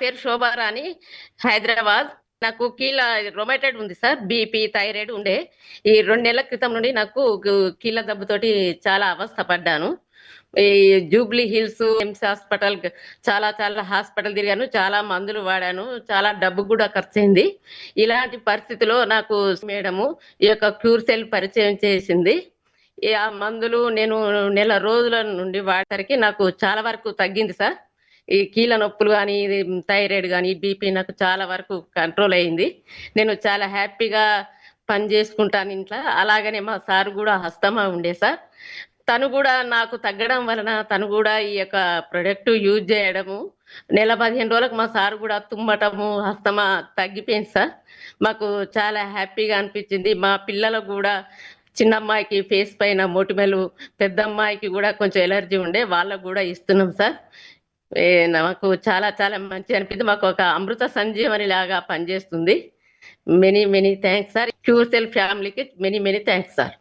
పేరు శోభారాణి హైదరాబాద్. నాకు కీళ్ళ రొమాటైడ్ ఉంది సార్ బీపీ థైరాయిడ్ ఉండే. ఈ రెండు నెలల క్రితం నుండి నాకు కీళ్ళ దెబ్బతోటి చాలా అవస్థ పడ్డాను. ఈ జూబ్లీ హిల్స్ ఎమ్స్ హాస్పిటల్ చాలా చాలా హాస్పిటల్ తిరిగాను. చాలా మందులు వాడాను. చాలా డబ్బు కూడా ఖర్చు ఇలాంటి పరిస్థితిలో నాకు మేడము ఈ యొక్క క్యూర్ సెల్ పరిచయం చేసింది. ఆ మందులు నేను నెల రోజుల నుండి వాడేసరికి నాకు చాలా వరకు తగ్గింది సార్. ఈ కీళ్ళ నొప్పులు కానీ ఇది థైరాయిడ్ కానీ బీపీ నాకు చాలా వరకు కంట్రోల్ అయింది నేను చాలా హ్యాపీగా పని చేసుకుంటాను ఇంట్లో. అలాగనే మా సార్ కూడా హస్తమా ఉండే సార్. తను కూడా నాకు తగ్గడం వలన తను కూడా ఈ యొక్క ప్రొడక్ట్ యూజ్ చేయడము నెల పదిహేను రోజులకు మా సార్ కూడా తుమ్మటము హస్తమా తగ్గిపోయింది సార్. మాకు చాలా హ్యాపీగా అనిపించింది. మా పిల్లలకు కూడా చిన్న అమ్మాయికి ఫేస్ పైన మొటిమలు పెద్ద అమ్మాయికి కూడా కొంచెం ఎలర్జీ ఉండే వాళ్ళకు కూడా ఇస్తున్నాం సార్. నాకు చాలా చాలా మంచి అనిపించింది మాకు ఒక అమృత సంజీవని లాగా పనిచేస్తుంది. Many many thanks sir cure cell ఫ్యామిలీకి మెనీ మెనీ థ్యాంక్స్ సార్